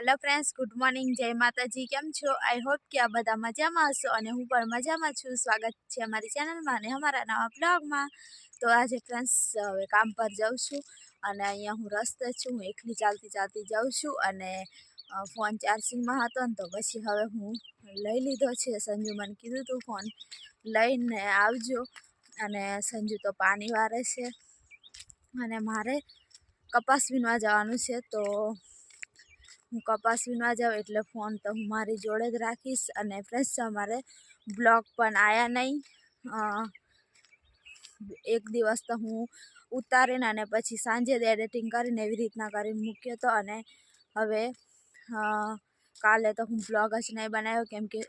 Hello friends good morning જય માતાજી. કેમ છો? આઈ હોપ કે આ બધા મજામાં હશો અને હું પણ મજામાં છું. સ્વાગત છે અમારી ચેનલમાં અને અમારા નવા બ્લોગમાં તો આજે ફ્રેન્ડ્સ હવે કામ પર જાઉં છું અને અહીંયા હું રસ્તે છું. હું એકલી ચાલતી ચાલતી જાઉં છું અને ફોન ચાર્જિંગમાં હતો ને તો પછી હવે હું લઈ લીધો છે. સંજુ મને કીધું તું ફોન લઈને આવજો. અને સંજુ તો પાણી વારે છે અને મારે કપાસ વીણવા જવાનું છે. તો હું કપાસ વીણવા જાઉં એટલે ફોન તો હું મારી જોડે જ રાખીશ અને ફ્રેન્ડ્સ અમારે બ્લોગ પણ આવ્યા નહીં. એક દિવસ તો હું ઉતારીને અને પછી સાંજે જ એડિટિંગ કરીને એવી રીતના કરીને મૂક્યો હતો અને હવે કાલે તો હું બ્લોગ જ નહીં બનાવ્યો કેમ કે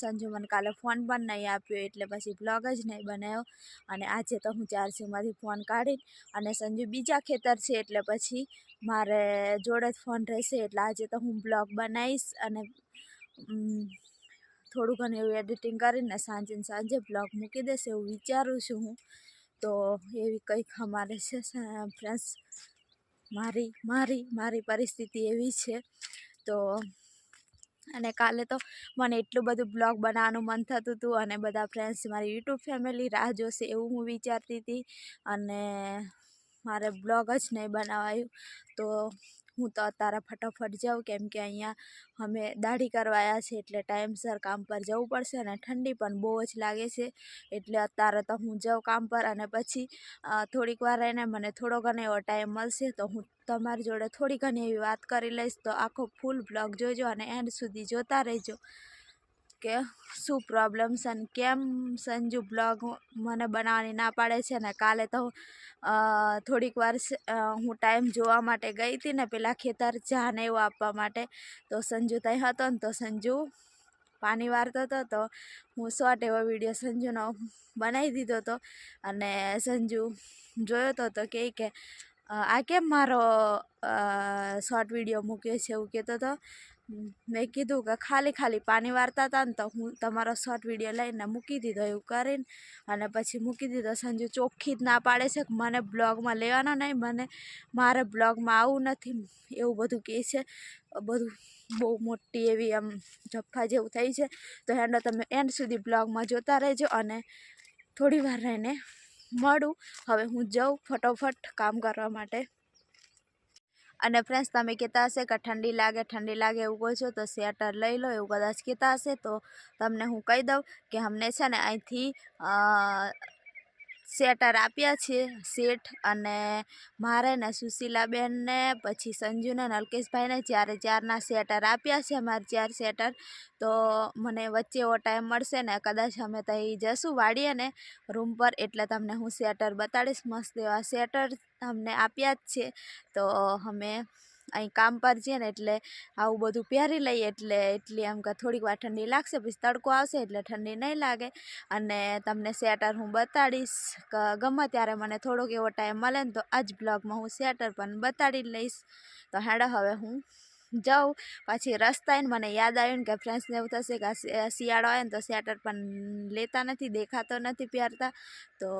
સંજુ મને કાલે ફોન પણ નહીં આપ્યો, એટલે પછી બ્લોગ જ નહીં બનાવ્યો. અને આજે તો હું ચાર્જિંગમાંથી ફોન કાઢી અને સંજુ બીજા ખેતર છે, એટલે પછી મારે જોડે જ ફોન રહેશે, એટલે આજે તો હું બ્લોગ બનાવીશ અને થોડું ઘણું એવું એડિટિંગ કરીને સાંજે સાંજે બ્લોગ મૂકી દેશે એવું વિચારું છું હું. તો એવી કંઈક અમારે છે ફ્રેન્ડ્સ મારી મારી મારી પરિસ્થિતિ એવી છે. તો અને કાલે તો મને એટલું બધું બ્લોગ બનાવવાનું મન થતું હતું અને બધા ફ્રેન્ડ્સ મારી યુટ્યુબ ફેમિલી રાહ જોશે એવું હું વિચારતી હતી અને મારે બ્લોગ જ નહીં બનાવાયું. તો હું તો અત્યારે ફટાફટ જાઉં કેમ કે અહીંયા અમે દાઢી કરવાયા છે એટલે ટાઈમસર કામ પર જવું પડશે અને ઠંડી પણ બહુ જ લાગે છે. એટલે અત્યારે તો હું જાઉં કામ પર અને પછી થોડીક વાર રહીને મને થોડો ઘણો એવો ટાઈમ મળશે તો હું તમારી જોડે થોડી ઘણી એવી વાત કરી લઈશ. તો આખો ફૂલ બ્લોગ જોજો અને એન્ડ સુધી જોતા રહેજો. કે શું પ્રોબ્લેમ છે ને કેમ સંજુ બ્લોગ મને બનાવવાની ના પાડે છે ને? કાલે તો થોડીક વાર હું ટાઈમ જોવા માટે ગઈ હતી ને પેલા ખેતર જાને એવું આપવા માટે. તો સંજુ ત્યાં હતો ને તો સંજુ પાણી વારતો હતો તો હું શોર્ટ એવો વીડિયો સંજુનો બનાવી દીધો હતો. અને સંજુ જોયો તો તો કહે કે, આ કેમ મારો શોર્ટ વીડિયો મૂક્યો છે? એવું કહેતો હતો. મેં કીધું કે ખાલી ખાલી પાણી વારતા હતા ને તો હું તમારો શોર્ટ વીડિયો લઈને મૂકી દીધો એવું કરીને અને પછી મૂકી દીધો. સંજુ ચોખ્ખી જ ના પાડે છે કે મને બ્લોગમાં લેવાનો નહીં, મને મારે બ્લોગમાં આવું નથી એવું બધું કહે છે. બધું બહુ મોટી એવી આમ જફ્ફા જેવું થઈ છે. તો હેંડો તમે એન્ડ સુધી બ્લોગમાં જોતા રહેજો અને થોડી વાર રહીને મળું. હવે હું જાઉં ફટોફટ કામ કરવા માટે. અને ફ્રેન્ડ્સ તમે કહેતા હશે કે ઠંડી લાગે ઠંડી લાગે એવું કહો છો તો સ્વેટર લઈ લો એવું કદાચ કહેતા હશે તો તમને હું કહી દઉં કે અમને છે ને અહીંથી અ, સ્વેટર આપ્યા છે શેઠ અને મારે ને સુશીલાબેનને પછી સંજુને નલકેશભાઈને ચારે ચારના સ્વેટર આપ્યા છે અમારે ચાર સ્વેટર તો મને વચ્ચે એવો ટાઈમ મળશે ને કદાચ અમે ત્યાં જશું વાડીએ ને રૂમ પર એટલે તમને હું સ્વેટર બતાડીશ. મસ્ત એવા સ્વેટર અમને આપ્યા જ છે. તો અમે અહીં કામ પર છીએ ને એટલે આવું બધું પહેરી લઈએ એટલે એટલી આમ કે થોડીક વાર ઠંડી લાગશે, પછી તડકો આવશે એટલે ઠંડી નહીં લાગે. અને તમને સ્વેટર હું બતાડીશ, કે, ગમે ત્યારે મને થોડોક એવો ટાઈમ મળે ને તો આ જ બ્લોગમાં હું સ્વેટર પણ બતાડી લઈશ. તો હેડો હવે હું જાઉં. પછી રસ્તાએ ને મને યાદ આવ્યું કે ફ્રેન્ડ્સને એવું થશે કે શિયાળો આવે ને તો સ્વેટર પણ લેતા નથી, દેખાતો નથી પહેરતા. તો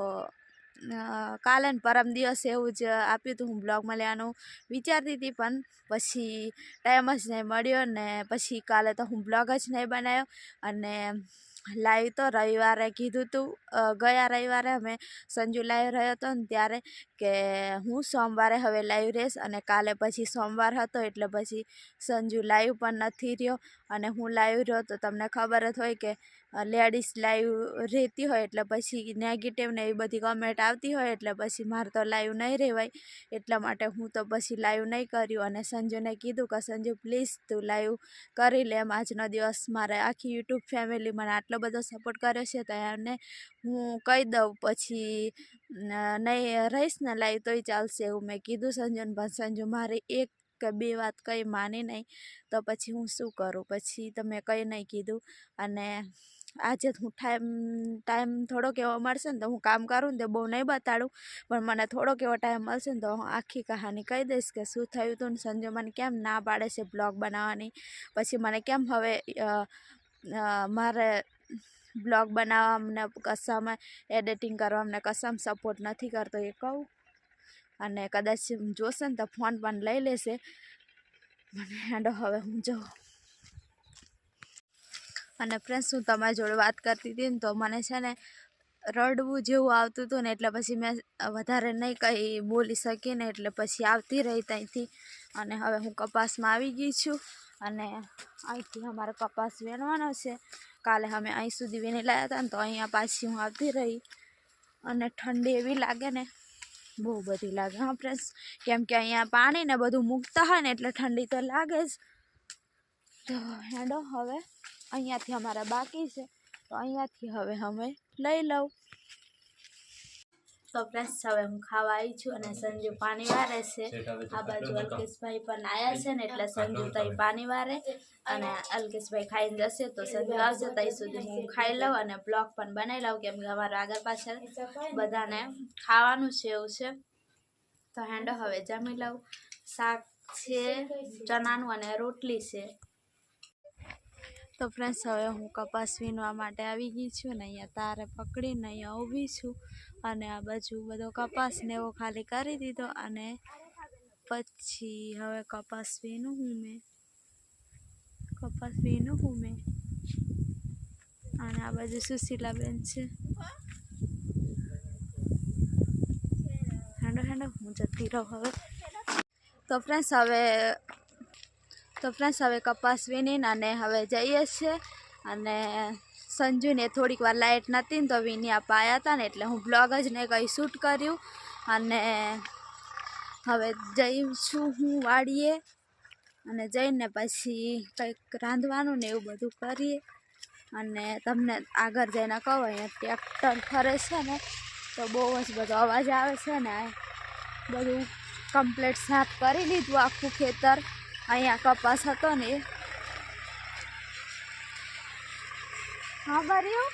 કાલે ને પરમ દિવસે એવું જ આપ્યું હતું હું બ્લોગમાં લેવાનું વિચારતી હતી પણ પછી ટાઈમ જ નહીં મળ્યો ને પછી કાલે તો હું બ્લોગ જ નહીં બનાવ્યો અને લાઈવ તો રવિવારે કીધું હતું ગયા રવિવારે અમે સંજુ લાઈવ રહ્યો હતો ને ત્યારે કે હું સોમવારે હવે લાઈવ રહીશ અને કાલે પછી સોમવાર હતો એટલે પછી સંજુ લાઈવ પણ નથી રહ્યો અને હું લાઈવ રહ્યો તો તમને ખબર જ હોય કે લેડીઝ લાઈવ રહેતી હોય એટલે પછી નેગેટિવ ને એવી બધી કમેન્ટ આવતી હોય એટલે પછી મારે તો લાઈવ નહીં રહેવાય. એટલા માટે હું તો પછી લાઈવ નહીં કર્યું અને સંજુને કીધું કે, સંજુ પ્લીઝ તું લાઈવ કરી લે. એમ આજનો દિવસ મારે આખી યુટ્યુબ ફેમિલી મને આટલો બધો સપોર્ટ કર્યો છે તો એમને હું કહી દઉં પછી નહીં, રહીશ ને લાઈવ તોય ચાલશે એવું મેં કીધું સંજુને. પણ સંજુ મારી એક કે બે વાત કંઈ માની નહીં. તો પછી હું શું કરું? પછી તમે કંઈ નહીં કીધું અને આજે હું ટાઈમ ટાઈમ થોડોક એવો મળશે ને તો હું કામ કરું ને તો બહુ નહીં બતાડું. પણ મને થોડોક એવો ટાઈમ મળશે ને તો હું આખી કહાની કહી દઈશ કે શું થયું હતું ને સંજય મને કેમ ના પાડે છે બ્લોગ બનાવવાની. પછી મને કેમ હવે મારે બ્લોગ બનાવવા અમને કશામાં એડિટિંગ કરવા અમને કશામાં સપોર્ટ નથી કરતો એ કહું. અને કદાચ જોશે ને તો ફોન પણ લઈ લેશે. મને હવે હું જાઉં. અને ફ્રેન્ડ્સ હું તમારી જોડે વાત કરતી હતી ને તો મને છે ને રડવું જેવું આવતું હતું ને એટલે પછી મેં વધારે નહીં કંઈ બોલી શકી ને એટલે પછી આવતી રહી ત્યાંથી. અને હવે હું કપાસમાં આવી ગઈ છું અને અહીંથી અમારે કપાસ વેણવાનો છે. કાલે અમે અહીં સુધી વીણી લાવ્યા હતા ને તો અહીંયા પાછી હું આવતી રહી. અને ઠંડી એવી લાગે ને, બહુ બધી લાગે હા ફ્રેન્ડ્સ કેમ કે અહીંયા પાણી ને બધું મૂકતા હોય ને એટલે ઠંડી તો લાગે જ. તો હેડો હવે. અહીંયાથી અમારા બાકી છે. તો અહીંયાથી હવે અમે લઈ લઉં. તો ફ્રેન્ડ્સ હવે હું ખાવા આવી છું અને સંજુ પાણી વારે છે આ બાજુ અલ્કેશભાઈ પણ આવ્યા છે ને એટલે સંજુ તઈ પાણી વારે અને અલ્કેશભાઈ ખાઈને જશે. તો સંજુ આવશે ત્યાં સુધી હું ખાઈ લઉં અને બ્લોગ પણ બનાવી લઉં કેમ કે અમારા આગળ પાછળ બધાને ખાવાનું છે એવું છે. તો હેન્ડો હવે જમી લઉં. શાક છે ચણાનું અને રોટલી છે. તો ફ્રેન્ડ્સ હવે હું કપાસ વીણવા માટે આવી ગઈ છું ને અહીંયા તારે પકડીને અહીંયા ઊભી છું અને આ બાજુ બધો કપાસ ને એવો ખાલી કરી દીધો અને પછી હવે કપાસ વીણું હું મેં. કપાસ વીણું હું મેં. અને આ બાજુ સુશીલાબેન છે. હેંડો હેંડો, હું જતી રહું હવે. તો ફ્રેન્ડ્સ હવે તો ફ્રેન્ડ્સ હવે કપાસ વીણીને અને હવે જઈએ છીએ. અને સંજુને થોડીક વાર લાઇટ નહોતી ને તો વીણી પાયા હતા ને એટલે હું બ્લોગ જ ને કંઈ શૂટ કર્યું. અને હવે જઈશું હું વાડીએ. અને જઈને પછી કંઈક રાંધવાનું ને એવું બધું કરીએ. અને તમને આગળ જઈને કહો, અહીંયા ટ્રેક્ટર ફરે છે ને, તો બહુ જ બધો અવાજ આવે છે ને બધું કમ્પ્લીટ સાફ કરી લીધું આખું ખેતર. અહીંયા કપાસ હતો ને હા ભર્યું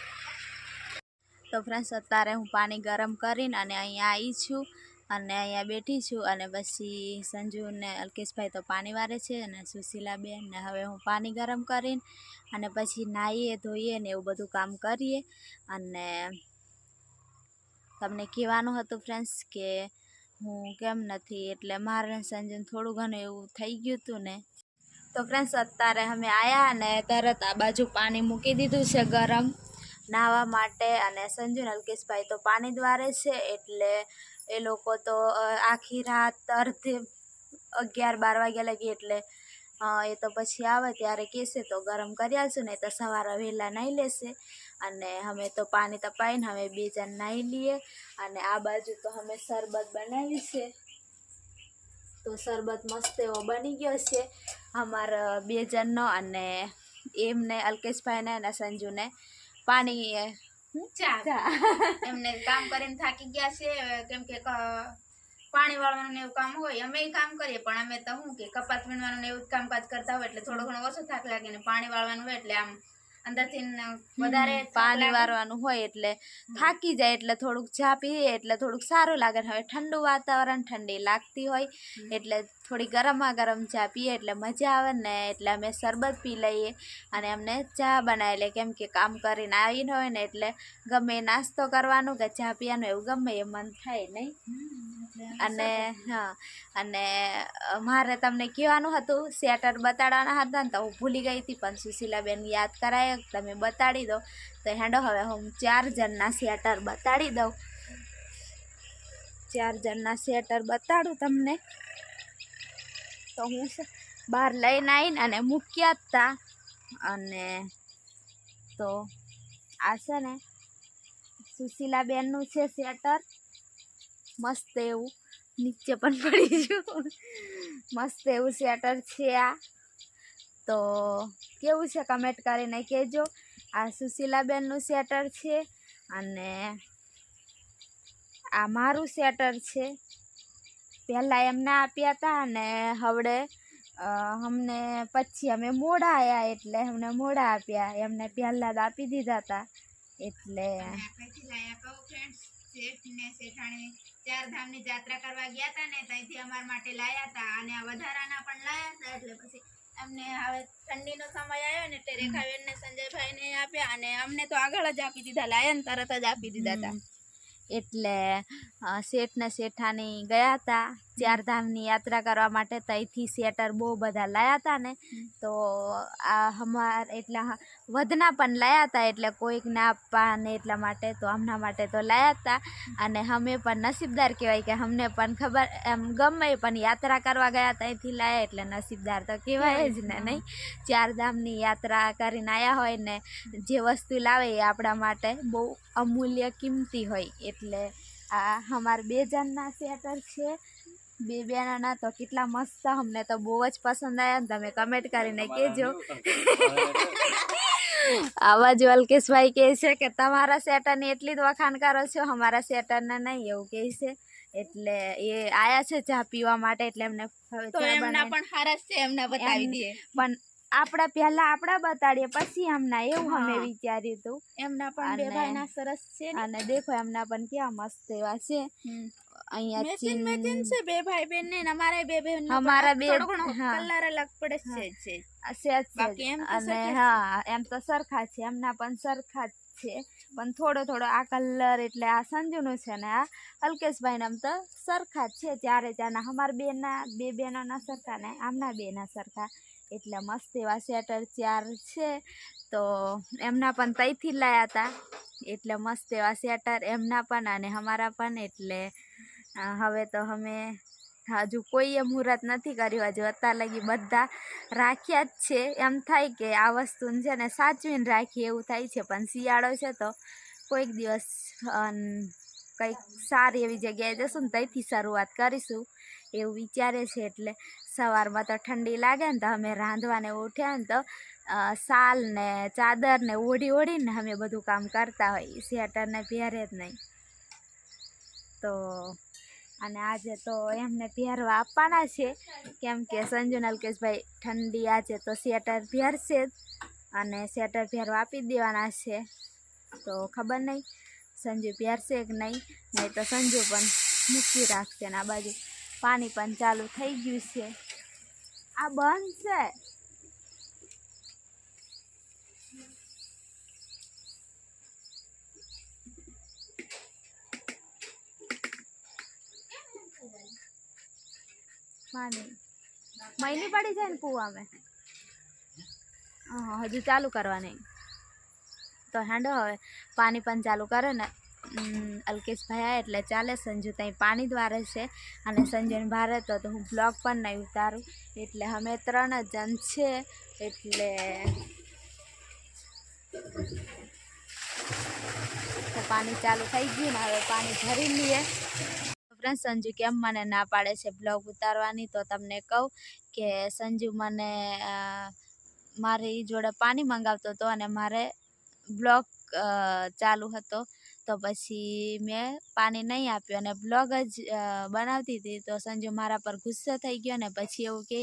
તો ફ્રેન્ડ્સ અત્યારે હું પાણી ગરમ કરીને અને અહીંયા આવી છું અને અહીંયા બેઠી છું અને પછી સંજુ ને અલ્કેશભાઈ તો પાણી વારે છે અને સુશીલાબેન ને હવે હું પાણી ગરમ કરીને અને પછી નાહીએ ધોઈએ ને એવું બધું કામ કરીએ. અને તમને કહેવાનું હતું ફ્રેન્ડ્સ કે હું કેમ નથી? એટલે મારે સંજન થોડું ઘણું એવું થઈ ગયું હતું ને. તો ફ્રેન્ડ્સ અત્યારે અમે આવ્યા અને તરત આ બાજુ પાણી મૂકી દીધું છે ગરમ, નાહવા માટે. અને સંજુ નલકેશભાઈ તો પાણી દ્વારે છે, એટલે એ લોકો તો આખી રાત અર્ધે અગિયાર બાર વાગ્યા લગી, એટલે એ તો પછી આવે ત્યારે કહેશે તો ગરમ કરી આવશું નહીં તો સવારે વહેલા નાહી લેશે. અને અમે તો પાણી તપાઈને હવે બે જણ નાહી લઈએ. અને આ બાજુ તો અમે શરબત બનાવી છે. તો શરબત મસ્ત એવો બની ગયો છે. અમારા બે જણનો અને એમને અલ્કેશભાઈને અને સંજુને પાણી ચા. એમને કામ કરીને થાકી ગયા છે. કેમ કે ક- પાણી વાળવાનું એવું કામ હોય અમે કામ કરીએ પણ અમે તો શું કે કપાસ વીણવાનું એવું જ કામકાજ કરતા હોય એટલે થોડો ઘણો ઓછો થાક લાગે ને પાણી વાળવાનું હોય એટલે આમ અંદરથી વધારે પાણી. વારવાનું હોય એટલે થાકી જાય એટલે થોડુંક ચા પીએ એટલે થોડુંક સારું લાગે હવે ઠંડુ વાતાવરણ ઠંડી લાગતી હોય એટલે થોડી ગરમા ગરમ ચા પીએ એટલે મજા આવે ને એટલે અમે શરબત પી લઈએ અને અમને ચા બનાવી લે કેમ કે કામ કરીને આવીને હોય ને એટલે ગમે નાસ્તો કરવાનું કે ચા પીવાનું એવું ગમે એ મન થાય નહીં? અને, હા, અને મારે તમને કહેવાનું હતું સ્વેટર બતાડવાના હતા ને તો હું ભૂલી ગઈ હતી, પણ સુશીલાબેન યાદ કરાય, તમે બતાડી દો. તો હેડો, હવે હું ચાર જણના સ્વેટર બતાડી દઉં. ચાર જણના સ્વેટર બતાડું તમને. તો હું બહાર લઈને આવીને અને મૂક્યા હતા અને તો આ છે ને, સુશીલાબેનનું છે સ્વેટર મસ્ત એવું. નીચે પણ પડી ગયું મસ્ત એવું સ્વેટર છે આ. તો કેવું છે કમેન્ટ કરીને કહેજો. આ સુશીલાબેનનું સ્વેટર છે અને આ મારું સ્વેટર છે. પહેલાં એમને આપ્યા હતા અને હવડે અમને પછી અમે મોડા આવ્યા એટલે અમને મોડા આપ્યા. એમને પહેલાં જ આપી દીધા હતા એટલે ચાર ધામની જાત્રા કરવા ગયા હતા ને ત્યાંથી અમારા માટે લાયા હતા. અને આ વધારાના પણ લાયા હતા એટલે પછી અમને હવે ઠંડીનો સમય આવ્યો ને એટલે રેખાબેન ને સંજયભાઈ ને આપ્યા અને અમને તો આગળ જ આપી દીધા લાયા ને તરત જ આપી દીધા હતા. એટલે શેઠ ને શેઠાની ગયા હતા. ચારધામની યાત્રા કરવા માટે ત્યાંથી સ્વેટર બહુ બધા લાયા હતા ને તો આ અમાર એટલા વધના પણ લાયા હતા એટલે આપવા ને એટલા માટે તો હમણાં માટે તો લાયા હતા અને અમે પણ નસીબદાર કહેવાય કે અમને પણ ખબર એમ ગમે પણ યાત્રા કરવા ગયા ત્યાંથી લાયા એટલે નસીબદાર તો કહેવાય જ ને નહીં ચારધામની યાત્રા કરીને આવ્યા હોય ને જે વસ્તુ લાવે એ આપણા માટે બહુ અમૂલ્ય કિંમતી હોય. એટલે આ અમારા બે જણના સ્વેટર છે. બે બેના તો કેટલા મસ્ત અમને તો બહુ જ પસંદ આવ્યા. ને તમે કમેન્ટ કરીને કહેજો. આવા જ અલ્કેશભાઈ કહે છે કે તમારા સ્વેટરની એટલી જ વખાણ કરો છો. અમારા સ્વેટરના નહીં એવું કહે છે. એટલે એ આયા છે ચા પીવા માટે એટલે એમને પણ હારસ છે એમને બતાવી દઈએ. પણ આપણા પહેલા આપણા બતાડીએ પછી એમના એવું અમે. વિચાર્યું હતું એમના પણ બે ભાઈના સરસ છે અને દેખો એમના પણ કેવા મસ્ત એવા છે. અહીંયા મેચિંગ ચીન મેચિંગ છે બે ભાઈ બહેન ને ને અમારા બે બેન અમારા બે- કલર અલગ પડે છે છે આ સેજ સેજ. બાકી એમ અને. હા એમ તો સરખા છે. એમના પણ સરખા જ છે. પણ થોડો થોડો આ કલર એટલે આ સંજુનું છે ને આ અલ્કેશભાઈ આમ તો સરખા જ છે ત્યારે ત્યાંના અમાર બેના બે બેનોના સરખા ને આમના બેના સરખા. એટલે મસ્ત એવા સ્વેટર ચાર છે. તો એમના પણ તઈથી લાયા હતા. એટલે મસ્ત એવા સ્વેટર એમના પણ અને અમારા પણ. એટલે હવે તો અમે હજુ કોઈએ મુહૂર્ત નથી કર્યું. હજુ અત્યાર લગી બધા રાખ્યા જ છે. એમ થાય કે આ વસ્તુને છે ને સાચવીને રાખીએ એવું થાય છે. પણ શિયાળો છે તો કોઈક દિવસ કંઈક સારી એવી જગ્યાએ જશું ને ત્યાંથી શરૂઆત કરીશું એવું વિચારે છે. એટલે સવારમાં તો ઠંડી લાગે ને તો અમે રાંધવાને ઉઠ્યા ને તો શાલ ને ચાદર ને ઓઢી ઓઢીને અમે બધું કામ કરતા હોય. સ્વેટરને પહેરે જ નહીં. તો અને આજે તો એમને પહેરવા આપવાના છે. કેમ કે સંજુ નલકેશભાઈ ઠંડી આજે તો સ્વેટર પહેરશે જ અને સ્વેટર પહેરવા આપી દેવાના છે. તો ખબર નહીં સંજુ પહેરશે કે નહીં? નહીં તો સંજુ પણ મૂકી રાખશે ને આ બાજુ પાણી પણ ચાલુ થઈ ગયું છે. આ બંધ છે. પાણી મહિની પડી જાય ને કૂવામાં હજુ ચાલુ કરવાની તો હેંડો હવે. પાણી પણ ચાલુ કરે ને. અલ્કેશભાઈ આવ્યા એટલે ચાલે. સંજુ ત્યાં પાણી દ્વારે છે અને સંજયને ભારે તો હું બ્લોગ પણ નહીં ઉતારું. એટલે અમે ત્રણ જણ છે. એટલે તો પાણી ચાલુ થઈ ગયું ને. હવે પાણી ભરી લઈએ. ફ્રેન્ડ સંજુ કેમ મને ના પાડે છે બ્લોગ ઉતારવાની તો તમને કહું કે સંજુ મને મારી જોડે પાણી મંગાવતો હતો અને મારે બ્લોગ ચાલુ હતો. તો પછી મેં પાણી નહીં આપ્યું અને બ્લોગ જ બનાવતી હતી. તો સંજુ મારા પર ગુસ્સો થઈ ગયો ને પછી એવું કહે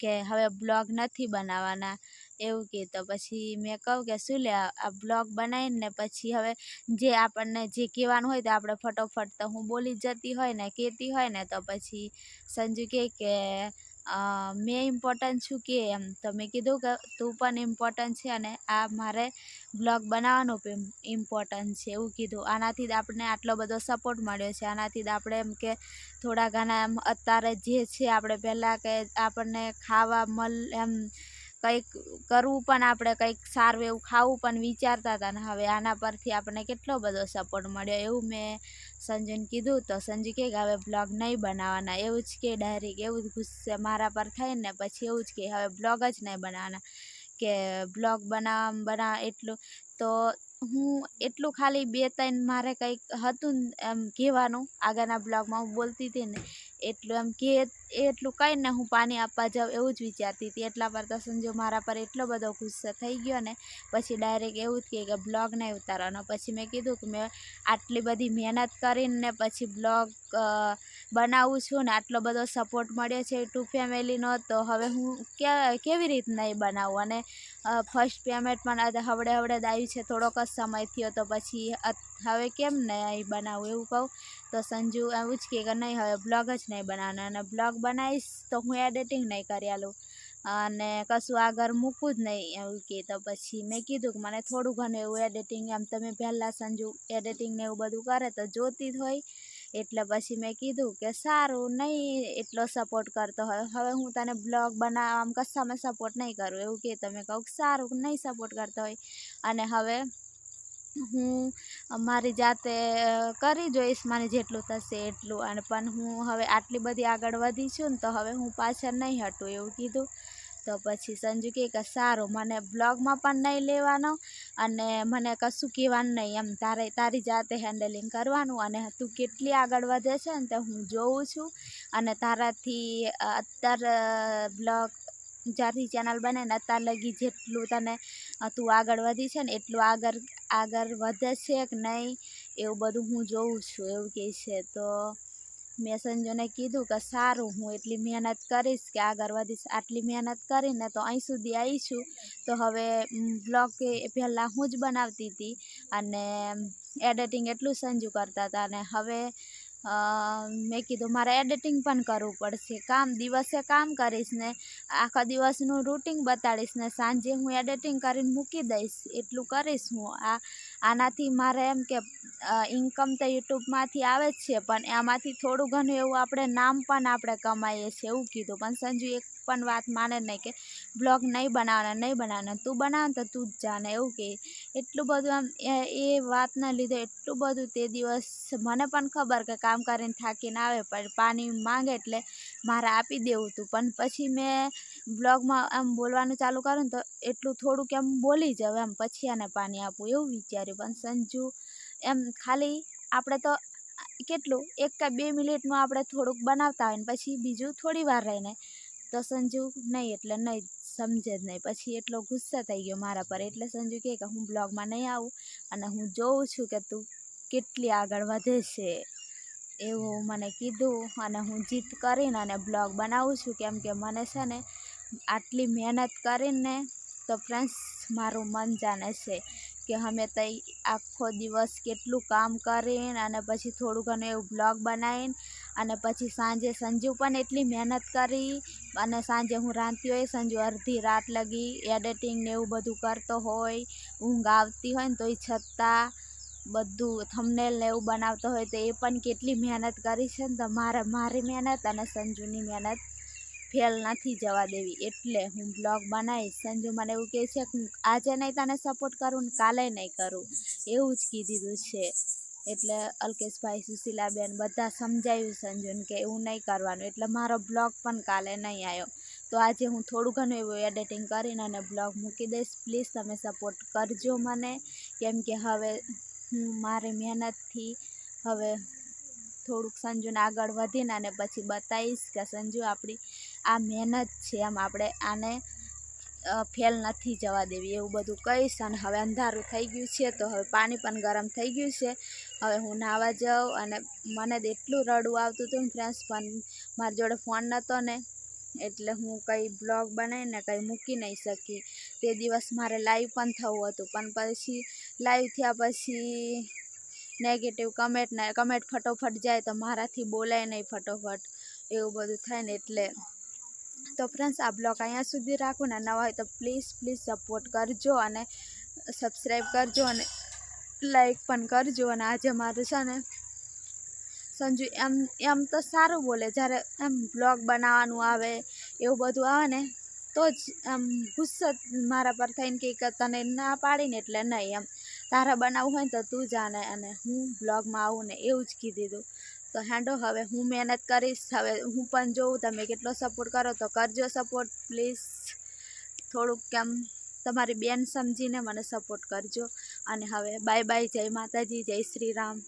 કે હવે બ્લોગ નથી બનાવવાના. એવું કહે તો પછી મેં કહું કે, શું લે, આ બ્લોગ બનાવીને પછી હવે જે આપણને જે કહેવાનું હોય તો આપણે ફટોફટ તો હું બોલી જતી હોય ને, કહેતી હોય ને, તો પછી સંજુ કહે કે મેં ઇમ્પોર્ટન્ટ છું કે એમ. તો મેં કીધું કે, તું પણ ઇમ્પોર્ટન્ટ છે અને આ મારે બ્લોગ બનાવવાનું પણ ઇમ્પોર્ટન્ટ છે. એવું કીધું. આનાથી જ આપણને આટલો બધો સપોર્ટ મળ્યો છે. આનાથી જ આપણે એમ કે થોડા ઘણા એમ અત્યારે જે છે, આપણે પહેલાં કે આપણને ખાવા મળ એમ કંઈક કરવું પણ આપણે કંઈક સારું એવું ખાવું પણ વિચારતા હતા ને હવે આના પરથી આપણને કેટલો બધો સપોર્ટ મળ્યો એવું મેં સંજુને કીધું. તો સંજુ કે હવે બ્લોગ નહીં બનાવવાના. એવું જ કે ડાયરેક્ટ એવું જ ગુસ્સે મારા પર થઈને ને પછી એવું જ કે હવે બ્લોગ જ નહીં બનાવવાના. કે બ્લોગ બનાવવા બનાવ એટલું. તો હું એટલું ખાલી બે ત્રણ મારે કંઈક હતું એમ કહેવાનું. આગળના બ્લોગમાં હું બોલતી હતી ને એટલું એમ કે એટલું કહીને હું પાણી આપવા જાઉં એવું જ વિચારતી હતી. એટલા પર તો સંજુ મારા પર એટલો બધો ગુસ્સો થઈ ગયો ને, પછી ડાયરેક્ટ એવું જ કહે કે બ્લોગ નહીં ઉતારવાનો. પછી મેં કીધું કે મેં આટલી બધી મહેનત કરીને પછી બ્લોગ બનાવું છું ને, આટલો બધો સપોર્ટ મળ્યો છે ટુ ફેમિલીનો તો હવે હું કેવી રીતના એ બનાવું? અને ફર્સ્ટ પેમેન્ટ પણ આજે હવડે હવડે જ છે, થોડોક જ સમય થયો તો પછી હવે કેમ નહીં બનાવું એવું કહું? તો સંજુ એવું જ કે નહીં, હવે બ્લોગ જ નહીં બનાવવાનો અને બ્લોગ બનાવીશ તો હું એડિટિંગ નહીં કરી આલું. અને કશું આગળ મૂકવું જ નહીં એવું કહે તો પછી મેં કીધું કે મને થોડું ઘણું એવું એડિટિંગ એમ તમે પહેલાં સંજુ એડિટિંગ ને એવું બધું કરે તો જોતી જ હોય. એટલે પછી મેં કીધું કે સારું, નહીં એટલો સપોર્ટ કરતો હોય. હવે હું તને બ્લોગ બનાવવામાં કશામાં સપોર્ટ નહીં કરું. એવું કે તમે કહું સારું, નહીં સપોર્ટ કરતો હોય. અને હવે હું મારી જાતે કરી જોઈશ મને જેટલું થશે એટલું. અને પણ હું હવે આટલી બધી આગળ વધી છું ને તો હવે હું પાછળ નહીં હટું, એવું કીધું. તો પછી સંજુ કહે કે સારું, મને બ્લોગમાં પણ નહીં લેવાનો અને મને કશું કહેવાનું નહીં. એમ તારે, તારી જાતે હેન્ડલિંગ કરવાનું અને તું કેટલી આગળ વધે છે ને તે હું જોઉં છું. અને તારાથી અત્યાર બ્લોગ જ્યારથી ચેનલ બને ને અત્યાર લગી જેટલું તને તું આગળ વધી છે ને એટલું આગળ આગળ વધે છે કે નહીં એવું બધું હું જોઉં છું, એવું કહે છે. તો મેં સંજુને કીધું કે સારું, હું એટલી મહેનત કરીશ કે આગળ વધીશ આટલી મહેનત કરીને તો અહીં સુધી આવી છું તો હવે બ્લોગ પહેલાં હું જ બનાવતી હતી અને એડિટિંગ એટલું સંજુ કરતા હતા અને હવે મેં કીધું મારે એડિટિંગ પણ કરવું પડશે. કામ, દિવસે કામ કરીશ ને આખા દિવસનું રૂટિન બતાડીશ ને સાંજે હું એડિટિંગ કરીને મૂકી દઈશ. એટલું કરીશ હું. આ આનાથી મારે એમ કે ઇન્કમ તો યુટ્યુબમાંથી આવે જ છે, પણ એમાંથી થોડું ઘણું એવું આપણે નામ પણ આપણે કમાઈએ છીએ, એવું કીધું. પણ સંજુ એક પણ વાત માને નહીં કે, બ્લોગ નહીં બનાવવાના નહીં બનાવવાના, તું બનાવ તો તું જ જાણે. એવું કે. એટલું બધું આમ, એ એ વાતના લીધે એટલું બધું તે દિવસ મને પણ ખબર કે કામ કરીને થાકીને આવે, પણ પાણી માંગે એટલે મારે આપી દેવું હતું પણ પછી મેં બ્લોગમાં આમ બોલવાનું ચાલુ કરું ને તો એટલું થોડુંક એમ બોલી જાઉં એમ, પછી એને પાણી આપું એવું વિચાર્યું. પણ સંજુ એમ ખાલી આપણે તો કેટલું, એક કે બે મિનિટનું આપણે થોડુંક બનાવતા હોય ને પછી બીજું થોડી વાર રહીને. તો સંજુ નહીં એટલે નહીં, સમજે જ નહીં. પછી એટલો ગુસ્સો થઈ ગયો મારા પર. એટલે સંજુ કહે કે હું બ્લોગમાં નહીં આવું અને હું જોઉં છું કે તું કેટલી આગળ વધે છે. એવું મને કીધું અને હું જીત કરીને અને બ્લોગ બનાવું છું. કેમ કે મને છે ને આટલી મહેનત કરીને તો ફ્રેન્ડ્સ મારું મન જાણે છે કે અમે તઈ આખો દિવસ કેટલું કામ કરીને અને પછી થોડું ઘણું એવું બ્લોગ બનાવીને અને પછી સાંજે સંજુ પણ એટલી મહેનત કરી અને સાંજે હું રાંધતી હોય, સંજુ અડધી રાત લગી એડિટિંગ ને એવું બધું કરતો હોય, ઊંઘ આવતી હોય ને તોય છતાં બધું થમનેલ ને એવું બનાવતો હોય તો એ પણ કેટલી મહેનત કરી છે ને તો મારે મારી મહેનત અને સંજુની મહેનત ફેલ નથી જવા દેવી, એટલે હું બ્લોગ બનાવીશ. સંજુ મને એવું કહે છે કે આજે નહીં તને સપોર્ટ કરું ને કાલે નહીં કરું. એવું જ કીધું છે. એટલે અલ્કેશભાઈ, સુશીલાબેન બધા સમજાવ્યું સંજુને કે એવું નહીં કરવાનું. એટલે મારો બ્લોગ પણ કાલે નહીં આવ્યો. તો આજે હું થોડું ઘણું એવું એડિટિંગ કરીને અને બ્લોગ મૂકી દઈશ. પ્લીઝ તમે સપોર્ટ કરજો મને. કેમ કે હવે હું મારી મહેનતથી હવે થોડુંક સંજુને આગળ વધીને અને પછી બતાવીશ કે સંજુ આપણી આ મહેનત છે એમ આપણે આને ફેલ નથી જવા દેવી એવું બધું કહીશ અને હવે અંધારું થઈ ગયું છે તો હવે પાણી પણ ગરમ થઈ ગયું છે. હવે હું નાહવા જાઉં અને મને એટલું રડવું આવતું હતું ને ફ્રેન્ડ્સ પણ મારી જોડે ફોન નહોતો ને, એટલે હું કંઈ બ્લોગ બનાવીને કંઈ મૂકી નહીં શકી. તે દિવસ મારે લાઈવ પણ થવું હતું, પણ પછી લાઈવ થયા પછી નેગેટિવ કમેન્ટ ને કમેન્ટ ફટોફટ જાય તો મારાથી બોલાય નહીં ફટોફટ, એવું બધું થાય ને એટલે તો ફ્રેન્ડ્સ આ બ્લોગ અહીંયા સુધી રાખો ને નવા હોય તો પ્લીઝ પ્લીઝ સપોર્ટ કરજો અને સબસ્ક્રાઈબ કરજો અને લાઈક પણ કરજો. અને આજે મારું છે ને સંજુ એમ એમ તો સારું બોલે, જ્યારે એમ બ્લોગ બનાવવાનું આવે, એવું બધું આવે ને, તો જ આમ ગુસ્સો મારા પર થઈને કે તને ના પાડીને એટલે નહીં એમ. તારા બનાવવું હોય ને તો તું જાણે અને હું બ્લોગમાં આવું ને એવું જ કીધું તો હેંડો, હવે હું મહેનત કરીશ, હવે હું પણ જોઉં, તમે કેટલો સપોર્ટ કરો તો કરજો સપોર્ટ પ્લીઝ થોડુંક કેમ, તમારી બેન સમજીને મને સપોર્ટ કરજો. અને હવે બાય બાય જય માતાજી, જય શ્રી રામ.